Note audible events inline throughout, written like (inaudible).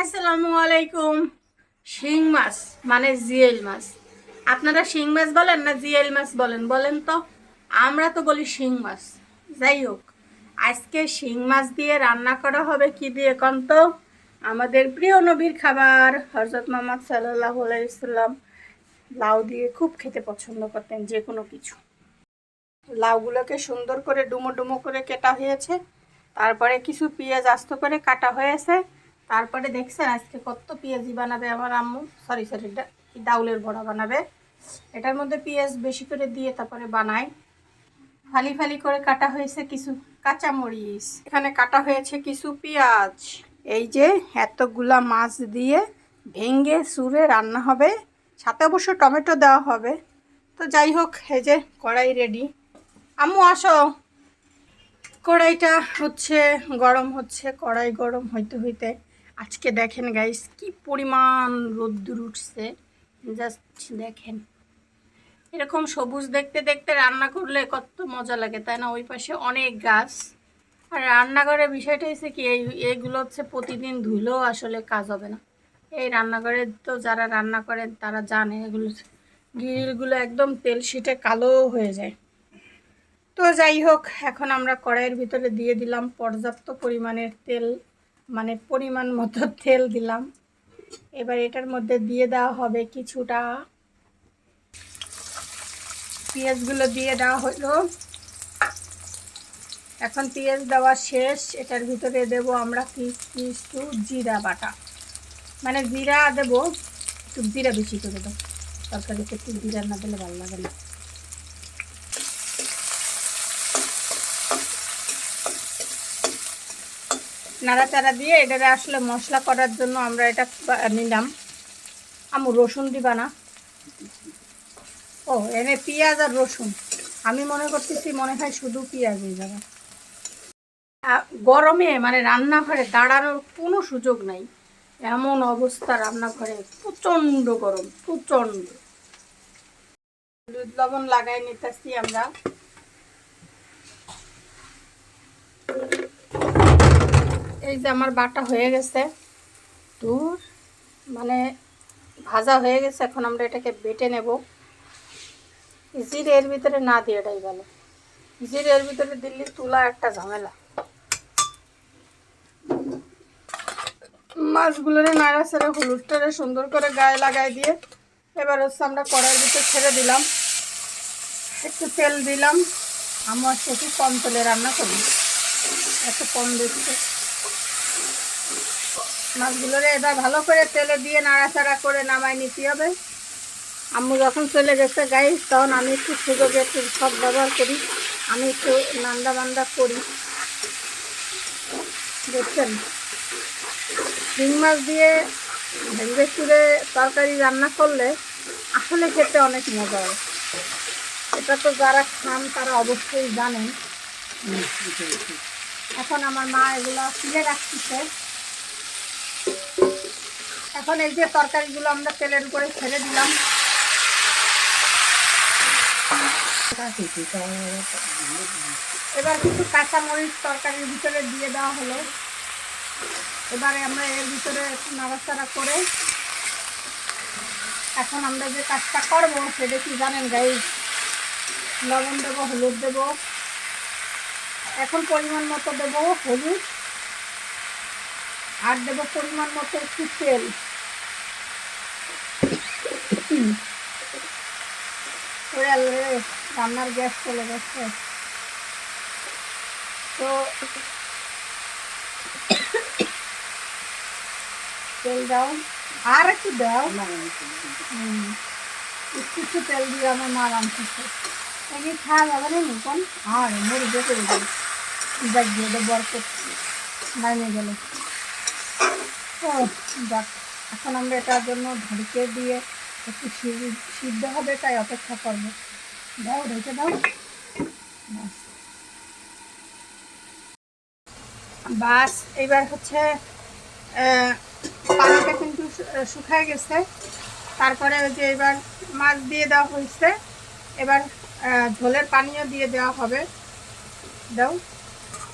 আসসালামু আলাইকুম। শিং মাছ মানে জিয়েল মাছ। আপনারা শিং মাছ বলেন না জিয়েল মাছ বলেন? বলেন তো। আমরা তো বলি শিং মাছ। যাই হোক, আজকে শিং মাছ দিয়ে রান্না করা হবে কি দিয়ে কন তো? আমাদের প্রিয় নবীর খাবার হজরত মোহাম্মদ সাল্লাহ আলাইসাল্লাম লাউ দিয়ে খুব খেতে পছন্দ করতেন যে কোনো কিছু। লাউগুলোকে সুন্দর করে ডুমো ডুমো করে কেটা হয়েছে। তারপরে কিছু পেঁয়াজ আস্ত করে কাটা হয়েছে। তারপরে দেখছেন আজকে কত পেঁয়াজি বানাবে আমার আম্মু? সরি সরি এটা ডাউলের বড়া বানাবে? এটার মধ্যে পেঁয়াজ বেশি করে দিয়ে তারপরে বানাই। ফালি ফালি করে কাটা হয়েছে কিছু কাঁচা মরিচ এখানে কাটা হয়েছে কিছু পেঁয়াজ। এই যে এতগুলা মাছ দিয়ে ভেঙ্গে সুরে রান্না হবে। সাথে অবশ্য টমেটো দেওয়া হবে। তো যাই হোক, এই যে কড়াই রেডি আম্মু, আসো। কড়াইটা হচ্ছে গরম হচ্ছে, কড়াই গরম হইতে হইতে। আজকে দেখেন গাইস কি পরিমাণ রোদ্দুর উঠছে। জাস্ট দেখেন। এরকম সবুজ দেখতে দেখতে রান্না করলে কত মজা লাগে, তাই না? ওই পাশে অনেক গাছ। আর রান্নাঘরের বিষয়টা হচ্ছে কি, এই এইগুলো হচ্ছে প্রতিদিন ধুলেও আসলে কাজ হবে না। এই রান্নাঘরে তো যারা রান্না করেন, তারা জানে এগুলো গ্রিলগুলো একদম তেল শিটে কালো হয়ে যায়। তো যাই হোক, এখন আমরা কড়াইয়ের ভিতরে দিয়ে দিলাম পর্যাপ্ত পরিমাণের তেল। মানে পরিমাণ মতো (laughs) তেল দিলাম। এবার এটার মধ্যে দিয়ে দেওয়া হবে কিছুটা পেঁয়াজগুলো দিয়ে দেওয়া হলো। এখন পেঁয়াজ দেওয়া শেষ। এটার ভিতরে দেব আমরা কিছু জিরা বাটা। মানে জিরা দেবো, একটু জিরা বেশি করে দেবো। তরকারিতে একটু জিরা না দিলে ভালো লাগে না। নাড়াচাড়া দিয়ে এটারে আসলে মশলা করার জন্য আমরা এটা নিলাম। আমু, রসুন দিবা না? ও, এনে পেঁয়াজ আর রসুন। আমি মনে করতেছি মনে হয় শুধু পেঁয়াজ হয়ে যাবে। গরমে মানে রান্নাঘরে দাঁড়ানোর কোনো সুযোগ নাই। এমন অবস্থা রান্নাঘরে, প্রচণ্ড গরম, প্রচণ্ড। লবণ লাগাই নিতেছি আমরা। এই যে আমার বাটা হয়ে গেছে। দূর মানে ভাজা হয়ে গেছে, এখন আমরা এটাকে বেটে নেব। জিরে এর ভিতরে না দিয়ে এটাই ভালো। জিরে এর ভিতরে দিল্লি তুলা একটা ঝামেলা। মাছগুলোরে নাড়াচাড়া হলুদটারে সুন্দর করে গায়ে লাগাই দিয়ে এবার হচ্ছে আমরা কড়াইয়ের ভিতরে ছেড়ে দিলাম। একটু তেল দিলাম। আমার একটু কম তেলে রান্না করি এত কম দিচ্ছে। মাছগুলোরে এবার ভালো করে তেলে দিয়ে নাড়াচাড়া করে নামাই নিতে হবে। আম্মু যখন চলে গেছে গাই তখন আমি একটু সুযোগে একটু সব ব্যবহার করি। আমি একটু নান্দা বান্দা করি। দেখছেন? শিং মাছ দিয়ে ভেঙ্গে চুড়ে তরকারি রান্না করলে আসলে খেতে অনেক মজা হয়। এটা তো যারা খান তারা অবশ্যই জানেন। এখন আমার মা এগুলো তুলে রাখতেছে। এখন এই যে তরকারিগুলো আমরা তেলের উপরে ছেড়ে দিলাম। এবার কিছু কাঁচামরিচ তরকারির ভিতরে দিয়ে দেওয়া হলো। এবারে আমরা এর ভিতরে নাড়াচাড়া করে এখন আমরা যে কাজটা করব সেটা কি জানেন গাই লবণ দেবো, হলুদ দেবো। এখন পরিমাণ মতো দেবো হলুদ। আর দেবো পরিমাণ মতো একটু তেল। রান্নার গ্যাস চলে গেছে। তো তেল দাও। আর একটু দাও। একটু একটু তেল দিয়ে আমার মা রান্নতেছে এমনি খাওয়া যাবে না নিকন আর মুড়ি দেখে দেবে যাক দিয়ে দেবো আর করছি গেলে। যাক, এখন আমরা এটার জন্য ঢালিকে দিয়ে একটু সিদ্ধ- হবে তাই অপেক্ষা করব। দাও রেখে দাও। বাস। এবার হচ্ছে পানিটা কিন্তু শুকায় গেছে। তারপরে ওই যে এবার মাছ দিয়ে দেওয়া হয়েছে। এবার ঝোলের পানিও দিয়ে দেওয়া হবে। দাও।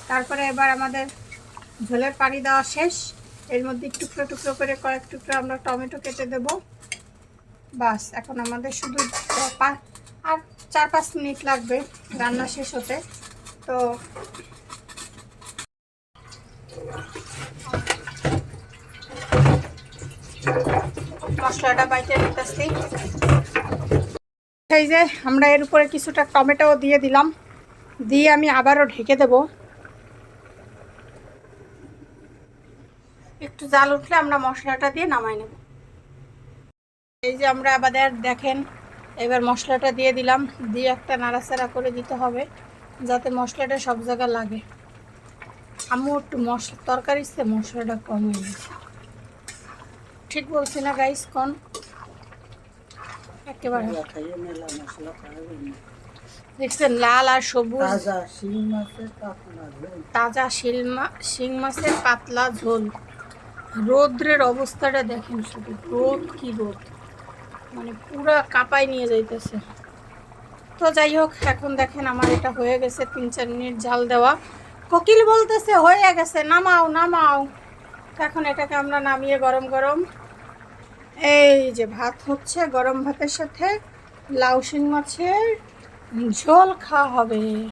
তারপরে এবার আমাদের ঝোলের পানি দেওয়া শেষ। এর মধ্যে টুকরো টুকরো করে কয়েক টুকরো আমরা টমেটো কেটে দেব। বাস, এখন আমাদের শুধু আর চার পাঁচ মিনিট লাগবে রান্না শেষ হতে। তো মশলাটা বাইটে নিতেছি। এই যে আমরা এর উপরে কিছুটা টমেটো দিয়ে দিলাম। দিয়ে আমি আবারও ঢেকে দেব। একটু জাল উঠলে আমরা মশলাটা দিয়ে নামাই নেব। এই যে আমরা আবার দেখেন এবার মশলাটা দিয়ে দিলাম। দিয়ে একটা নাড়াচাড়া করে দিতে হবে যাতে মশলাটা সব জায়গায় লাগে। আমি একটু মশলা তরকারিতে মশলাটা কম হয়ে ঠিক বলছি না গাইস কোন? একেবারে। দেখছেন লাল আর সবুজ। তাজা শিল শিং মাছের পাতলা ঝোল। রৌদ্রের অবস্থাটা দেখেন শুধু, রোদ কি রোদ। মানে পুরা কাপাই নিয়ে যাইতেছে। তো যাই হোক, এখন দেখেন আমার এটা হয়ে গেছে তিন চার মিনিট জাল দেওয়া। কোকিল বলতেছে, হয়ে গেছে, নামাও নামাও। এখন এটাকে আমরা নামিয়ে গরম গরম। এই যে ভাত হচ্ছে গরম ভাতের সাথে, লাউ শিং মাছের ঝোল খাওয়া হবে।